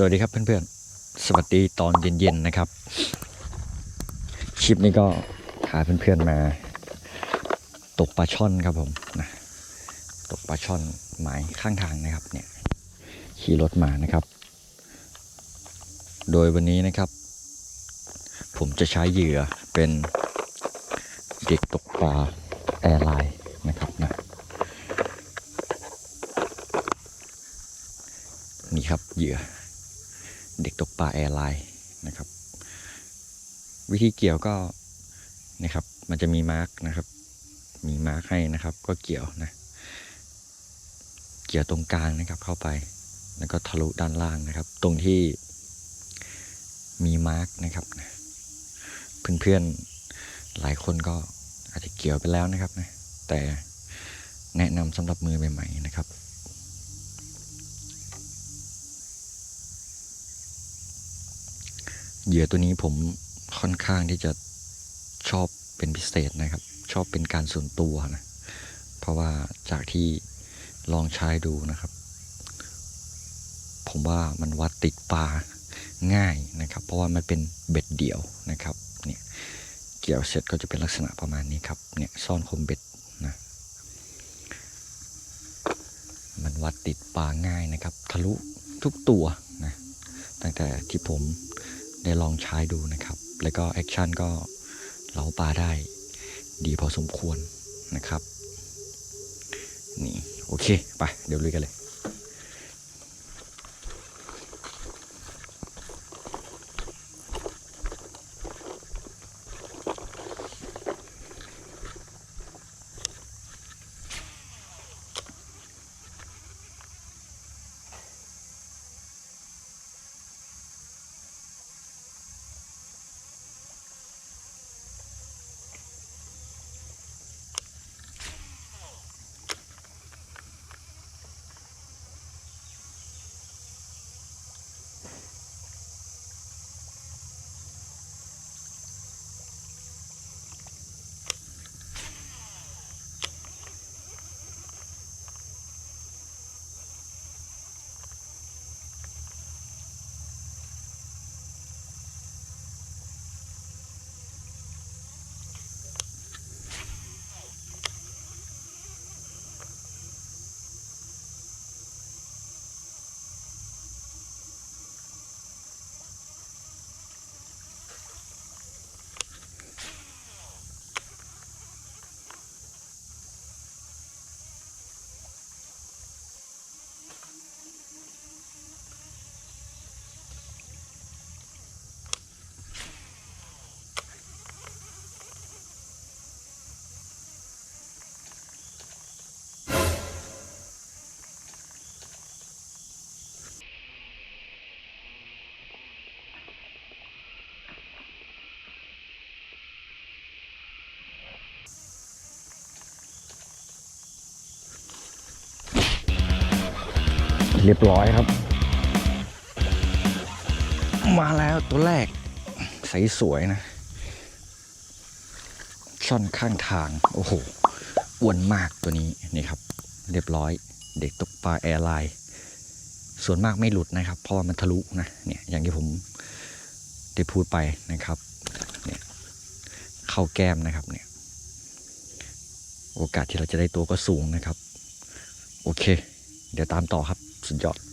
สวัสดีครับเพื่อนๆ สวัสดีตอนเย็นๆนะครับ คลิปนี้ก็พาเพื่อนๆมา ตกปลาช่อนครับผมนะตกปลาช่อนหมายข้างทางนะครับเนี่ยขี่รถมานะครับ โดยวันนี้นะครับ ผมจะใช้เหยื่อเป็นเด็กตกปลาแอร์ไลน์นะครับนะนี่ครับเหยื่อ เด็กตกปลาแอร์ไลน์นะครับ วิธีเกี่ยวก็นะครับ มันจะมีมาร์กนะครับ มีมาร์กให้นะครับ ก็เกี่ยวนะ เกี่ยวตรงกลางนะครับเข้าไป แล้วก็ทะลุด้านล่างนะครับ ตรงที่มีมาร์กนะครับนะเพื่อนๆหลายคนก็อาจจะเกี่ยวไปแล้วนะครับนะแต่แนะนำสำหรับมือใหม่ๆนะครับ เหยื่อตัวนี้ผมค่อนข้างที่จะชอบเป็นพิเศษนะครับ ชอบเป็นการส่วนตัวนะ เพราะว่าจากที่ลองใช้ดูนะครับ ผมว่ามันวัดติดปลาง่ายนะครับ เพราะว่ามันเป็นเบ็ดเดี่ยวนะครับเนี่ยเกี่ยวเสร็จก็จะเป็นลักษณะประมาณนี้ครับเนี่ยซ่อนคมเบ็ดนะมันวัดติดปลาง่ายนะครับ ทะลุทุกตัวนะตั้งแต่ที่ผม ได้ลองใช้ดูนะครับ แล้วก็แอคชั่นก็เล้าปลาได้ดีพอสมควรนะครับ นี่ โอเค ไป เดี๋ยวลุยกันเลย เรียบร้อยครับ มาแล้วตัวแรก ใสสวยนะ ช่อนข้างทาง โอ้โหอ้วนมากตัวนี้นี่ครับ เรียบร้อย เด็กตกปลาแอร์ไลน์ส่วนมากไม่หลุดนะครับ เพราะว่ามันทะลุนะเนี่ยอย่างที่ผมได้พูดไปนะครับเนี่ยเข้าแก้มนะครับเนี่ยโอกาสที่เราจะได้ตัวก็สูงนะครับ โอเค เดี๋ยวตามต่อครับ สุดยอด